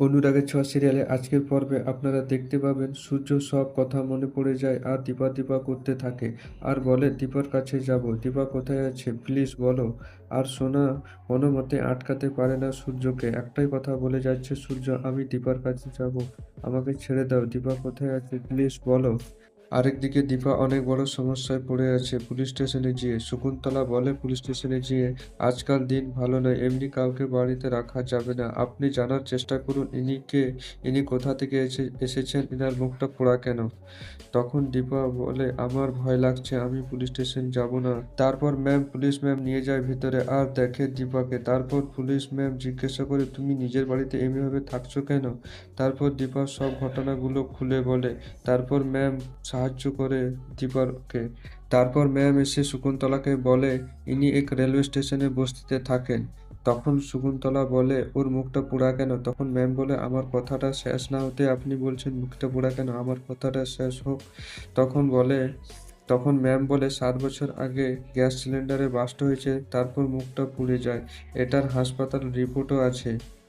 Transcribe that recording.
অনুরাগের ছোঁয়া সিরিয়ালে আজকের পর্বে আপনারা দেখতে পাবেন, সূর্য সব কথা মনে পড়ে যায় আর দীপা দীপা করতে থাকে। আর বলে, দীপার কাছে যাব। দীপা কোথায় আছে? প্লিজ বলো। আর সোনা কোনো মতে আটকাতে পারে না সূর্যকে। একটাই কথা বলে যাচ্ছে সূর্য, আমি দীপার কাছে যাব। আমাকে ছেড়ে দাও। দীপা কোথায় আছে? প্লিজ বলো। আরেকদিকে দীপা অনেক বড় সমস্যায় পড়ে আছে। পুলিশ স্টেশনে গিয়ে, শকুন্তলা বলে পুলিশ স্টেশনে গিয়ে, আজকাল দিন ভালো নয়, এমনি কাউকে বাড়িতে রাখা যাবে না। আপনি জানার চেষ্টা করুন, ইনি কে? ইনি কোথা থেকে এসে, এসেছেন? এনার মুখটা পোড়া কেন? তখন দীপা বলে, আমার ভয় লাগছে, আমি পুলিশ স্টেশন যাব না। তারপর ম্যাম পুলিশ ম্যাম নিয়ে যায় ভিতরে, আর দেখে দীপাকে। তারপর পুলিশ ম্যাম জিজ্ঞাসা করে, তুমি নিজের বাড়িতে এমনিভাবে থাকছো কেন? তারপর দীপা সব ঘটনাগুলো খুলে বলে, তারপর ম্যাম সাহায্য করে দীপাকে তারপর ম্যাম এসে শকুন্তলাকে বলে, ইনি এক রেলওয়ে স্টেশনে বস্তিতে থাকেন। তখন শকুন্তলা বলে, ওর মুখটা পোড়া কেন? তখন ম্যাম বলে, আমার কথাটা শেষ না হতে আপনি বলছেন মুখটা পোড়া কেন? আমার কথাটা শেষ হোক। তখন বলে, তখন ম্যাম বলে, সাত বছর আগে গ্যাস সিলিন্ডারে বাস্ট হয়েছে, তারপর মুখটা পুড়ে যায়। এটার হাসপাতাল রিপোর্টও আছে।